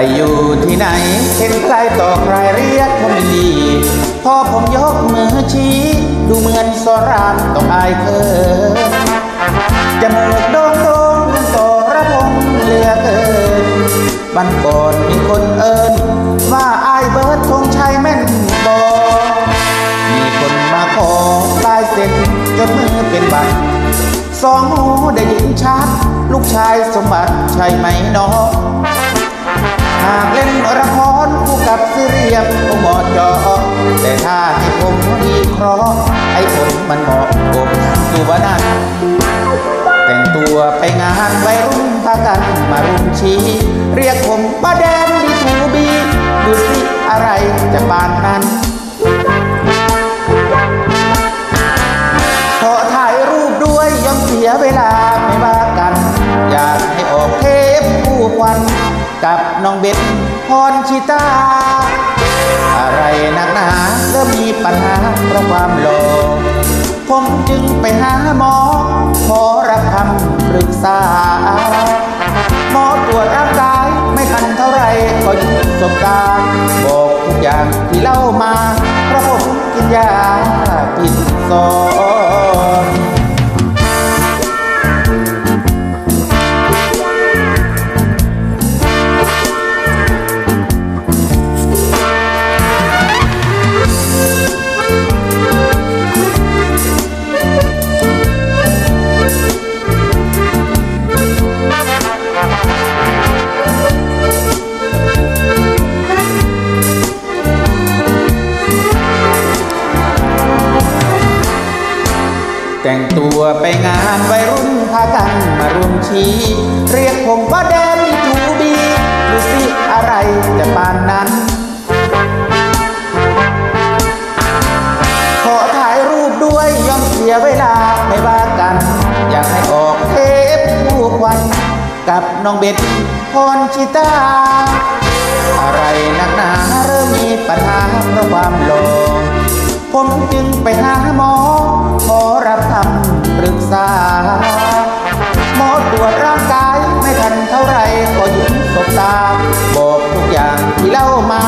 ไปอยู่ที่ไหน เห็นใครต่อใครเรียกผมดี พอผมยกมือชี้ ดูเหมือนสรามต้องอายเคินจมูกโด่งโด่งเหมือนสรพงเหลือเกินบันก่อนมีคนเอิญว่าอายเบิร์ดคงใช้แม่นบอมีคนมาขอลายเซ็นจดมือเป็นบัตรสองหูได้ยินชัด ลูกชายสมบัติใช่ไหมน้อง สิเรียมคงเหมาะเจอ แต่ถ้าให้ผมดีเคราะห์ไอ้ผมมันเหมาะผมสุวนันท์แต่งตัวไปงานวัยรุ่นพากันมารุมชี้ เรียกผมป้าแดนดีทูบีดูสิอะไรจะปานนั้นขอถ่ายรูปด้วยย่อมเสียเวลาไม่ว่ากัน อยากให้ออกเทปคู่ควันกับน้องเบ็ด พรชิตา อะไรนักหนาเริ่มมีปัญหาเพราะความหลอผมจึงไปหาหมอ ขอรับคำปรึกษา หมอตรวจร่างกายไม่ทันเท่าไรก็ยุดสบการบอกทุกอย่างที่เล่ามา เพราะผมกินยาผิดซอน แต่งตัวไปงานวัยรุ่นพากันมารุมชี้เรียกผมว่าแดนนี่ทูบีดูสิอะไรจะปานนั้น ขอถ่ายรูปด้วยยอมเสียเวลาไม่ว่ากัน อยากให้ออกเทปคู่ควัน กับน้องเบ็ดพรชิตา อะไรนักหนาเริ่มมีปัญหาเพราะความหลงผมจึงไปหาหมอ ขอรับคำปรึกษา หมอตรวจร่างกายไม่ทันเท่าไรก็หยุดสบตา บอกทุกอย่างที่เล่ามา